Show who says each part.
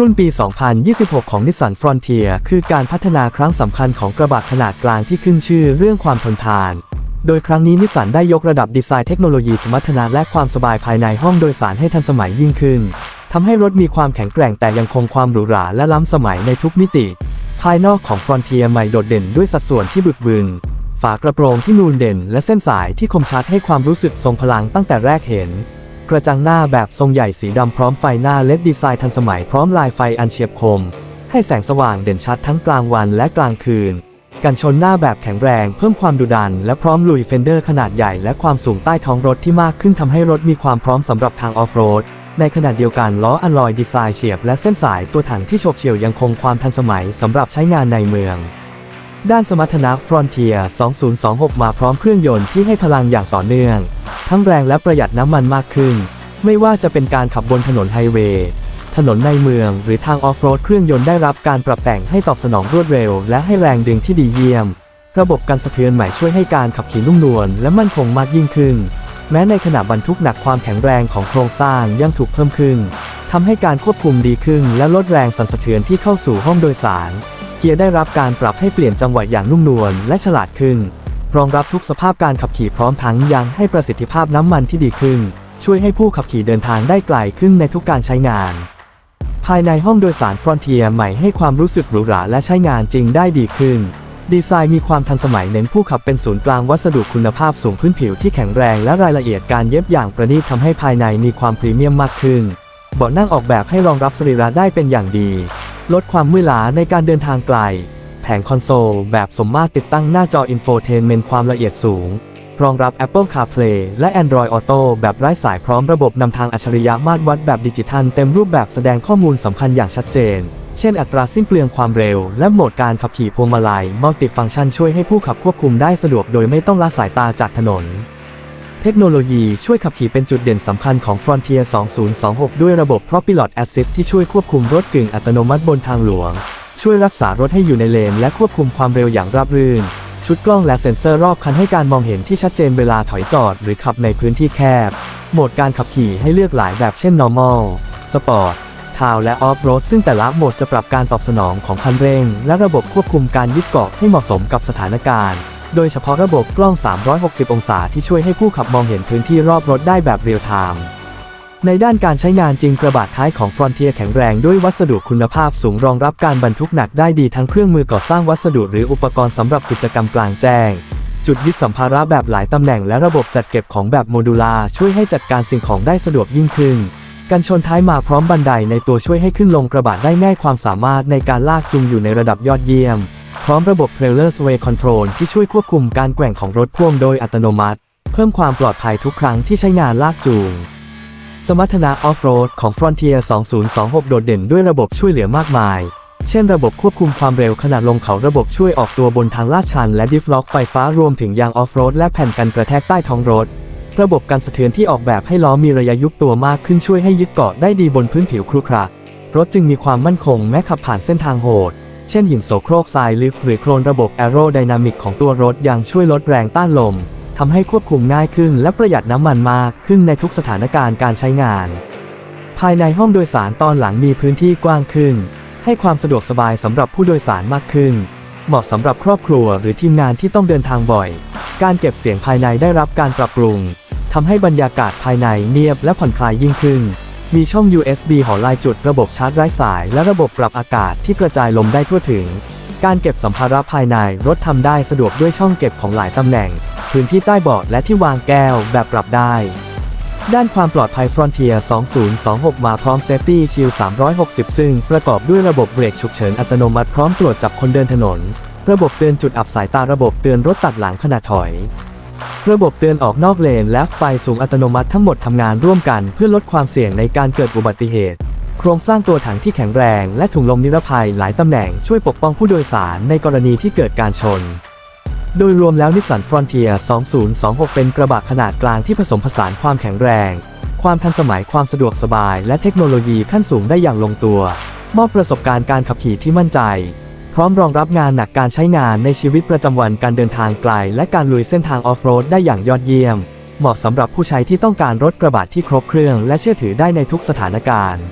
Speaker 1: รุ่นปี 2026 ของ Nissan Frontier คือการพัฒนาครั้งสำคัญของกระบะขนาดกลางที่ขึ้นชื่อเรื่องความทนทาน โดยครั้งนี้นิสสันได้ยกระดับดีไซน์เทคโนโลยีสมรรถนะและความสบายภายในห้องโดยสารให้ทันสมัยยิ่งขึ้นทำให้รถมีความแข็งแกร่งแต่ยังคงความหรูหราและล้ำสมัยในทุกมิติ ภายนอกของ Frontier ใหม่โดดเด่นด้วยสัดส่วนที่บึกบึนฝากระโปรงที่นูนเด่น และเส้นสายที่คมชัดให้ความรู้สึกทรงพลังตั้งแต่แรกเห็น กระจังหน้าแบบทรงใหญ่สีดำพร้อมไฟหน้าเล็ดดีไซน์ทันสมัยพร้อมลายไฟอันเฉียบคม ให้แสงสว่างเด่นชัดทั้งกลางวันและกลางคืน กันชนหน้าแบบแข็งแรงเพิ่มความดุดัน และพร้อมลุยเฟนเดอร์ขนาดใหญ่และความสูงใต้ท้องรถที่มากขึ้นทำให้รถมีความพร้อมสำหรับทางออฟโรดในขณะเดียวกันล้ออัลลอยดีไซน์เฉียบและเส้นสายตัวถังที่โฉบเฉี่ยวยังคงความทันสมัยสำหรับใช้งานในเมือง ด้านสมรรถนะ Frontier 2026 มาพร้อมเครื่องยนต์ที่ให้พลังอย่างต่อเนื่อง ทั้งแรงและประหยัดน้ำมันมากขึ้น ไม่ว่าจะเป็นการขับบนถนนไฮเวย์ ถนนในเมืองหรือทางออฟโรดเครื่องยนต์ได้รับการปรับแต่งให้ตอบสนองรวดเร็ว และให้แรงดึงที่ดีเยี่ยม ระบบการสะเทือนใหม่ช่วยให้การขับขี่นุ่มนวลและมั่นคงมากยิ่งขึ้น แม้ในขณะบรรทุกหนักความแข็งแรงของโครงสร้างยังถูกเพิ่มขึ้นทำให้การควบคุมดีขึ้น และลดแรงสั่นสะเทือนที่เข้าสู่ห้องโดยสาร เกียร์ได้รับการปรับให้เปลี่ยนจังหวะอย่างนุ่มนวลและฉลาดขึ้น รองรับทุกสภาพการขับขี่พร้อมทั้งยังให้ประสิทธิภาพน้ำมันที่ดีขึ้น ช่วยให้ผู้ขับขี่เดินทางได้ไกลขึ้นในทุกการใช้งาน ภายในห้องโดยสาร Frontier ใหม่ให้ความรู้สึกหรูหราและใช้งานจริงได้ดีขึ้น ดีไซน์มีความทันสมัยเน้นผู้ขับเป็นศูนย์กลางวัสดุคุณภาพสูงพื้นผิวที่แข็งแรงและรายละเอียดการเย็บอย่างประณีตทำให้ภายในมีความพรีเมียมมากขึ้นเบาะนั่งออกแบบให้รองรับสรีระได้เป็นอย่างดี ลดความเมื่อยล้าในการเดินทางไกล ผงคอนโซล แบบสมมาตรติดตั้งหน้าจออินโฟเทนเมนต์ความละเอียดสูง รองรับ Apple CarPlay และ Android Auto แบบไร้สายพร้อมระบบนำทางอัจฉริยะมาตรวัดแบบดิจิทัลเต็มรูปแบบแสดงข้อมูลสำคัญอย่างชัดเจน เช่น อัตราสิ้นเปลืองความเร็ว และโหมดการขับขี่พวงมาลัยมัลติฟังก์ชันช่วยให้ผู้ขับควบคุมได้สะดวกโดยไม่ต้องละสายตาจากถนนเทคโนโลยีช่วยขับขี่เป็นจุดเด่นสำคัญของ Frontier 2026 ด้วยระบบ ProPilot Assist ที่ช่วยควบคุมรถกึ่งอัตโนมัติบนทางหลวง ช่วยรักษารถให้อยู่ในเลน และควบคุมความเร็วอย่างราบรื่น ชุดกล้องและเซ็นเซอร์รอบคันให้การมองเห็นที่ชัดเจนเวลาถอยจอดหรือขับในพื้นที่แคบ โหมดการขับขี่ให้เลือกหลายแบบเช่น normal sport ทาวและ off road ซึ่งแต่ละโหมดจะปรับการตอบสนองของคันเร่ง และระบบควบคุมการยึดเกาะให้เหมาะสมกับสถานการณ์ โดยเฉพาะระบบกล้อง 360 องศาที่ช่วยให้ผู้ขับมองเห็นพื้นที่รอบรถได้แบบเรียลไทม์ ในด้านการใช้งานจริงกระบะท้ายของ Frontier แข็งแรงด้วยวัสดุคุณภาพสูงรองรับการบรรทุกหนักได้ดีทั้งเครื่องมือก่อสร้างวัสดุหรืออุปกรณ์สำหรับกิจกรรมกลางแจ้ง จุดยึดสัมภาระแบบหลายตำแหน่งและระบบจัดเก็บของแบบโมดูลาช่วยให้จัดการสิ่งของได้สะดวกยิ่งขึ้น กันชนท้ายมาพร้อมบันไดในตัวช่วยให้ขึ้นลงกระบะได้ง่ายความสามารถในการลากจูงอยู่ในระดับยอดเยี่ยม พร้อมระบบ Trailer Sway Control ที่ช่วยควบคุมการแกว่งของรถพ่วงโดยอัตโนมัติ เพิ่มความปลอดภัยทุกครั้งที่ใช้งานลากจูง สมรรถนะออฟโรดของ Frontier 2026 โดดเด่นด้วยระบบช่วยเหลือมากมาย เช่นระบบควบคุมความเร็วขณะลงเขาระบบช่วยออกตัวบนทางลาดชัน และดิฟล็อกไฟฟ้ารวมถึงยางออฟโรดและแผ่นกันกระแทกใต้ท้องรถ ระบบการสะเทือนที่ออกแบบให้ล้อมีระยะยุบตัวมากขึ้นช่วยให้ยึดเกาะได้ดีบนพื้นผิวครุขระรถจึงมีความมั่นคงแม้ขับผ่านเส้นทางโหด เช่นหินโสโครกทรายลึกหรือโคลนระบบแอโรไดนามิกของตัวรถยังช่วยลดแรงต้านลม ทำให้ควบคุมง่ายขึ้นและประหยัดน้ำมันมากขึ้นในทุกสถานการณ์การใช้งาน ภายในห้องโดยสารตอนหลังมีพื้นที่กว้างขึ้น ให้ความสะดวกสบายสำหรับผู้โดยสารมากขึ้น เหมาะสำหรับครอบครัวหรือทีมงานที่ต้องเดินทางบ่อย การเก็บเสียงภายในได้รับการปรับปรุงทำให้บรรยากาศภายในเนียบและผ่อนคลายยิ่งขึ้น มีช่อง USB หอลายจุดระบบชาร์จไร้สาย และระบบปรับอากาศที่กระจายลมได้ทั่วถึง การเก็บสัมภาระภายในรถทำได้สะดวกด้วยช่องเก็บของหลายตำแหน่ง พื้นที่ใต้เบาะและที่วางแก้วแบบปรับได้ ด้านความปลอดภัย Frontier 2026 มาพร้อม Safety Shield 360 ซึ่งประกอบด้วยระบบเบรกฉุกเฉินอัตโนมัติพร้อมตรวจจับคนเดินถนน ระบบเตือนจุดอับสายตาระบบเตือนรถตัดหลังขณะถอยระบบเตือนออกนอกเลนและไฟสูงอัตโนมัติทั้งหมดทำงานร่วมกันเพื่อลดความเสี่ยงในการเกิดอุบัติเหตุ โครงสร้างตัวถังที่แข็งแรงและถุงลมนิรภัยหลายตำแหน่งช่วยปกป้องผู้โดยสารในกรณีที่เกิดการชน โดยรวมแล้วนิสสัน Frontier 2026 เป็นกระบะขนาดกลางที่ผสมผสานความแข็งแรง ความทันสมัยความสะดวกสบาย และเทคโนโลยีขั้นสูงได้อย่างลงตัว มอบประสบการณ์การขับขี่ที่มั่นใจ พร้อมรองรับงานหนักการใช้งานในชีวิตประจำวันการเดินทางไกล และการลุยเส้นทางออฟโรดได้อย่างยอดเยี่ยม เหมาะสำหรับผู้ใช้ที่ต้องการรถกระบะที่ครบเครื่อง และเชื่อถือได้ในทุกสถานการณ์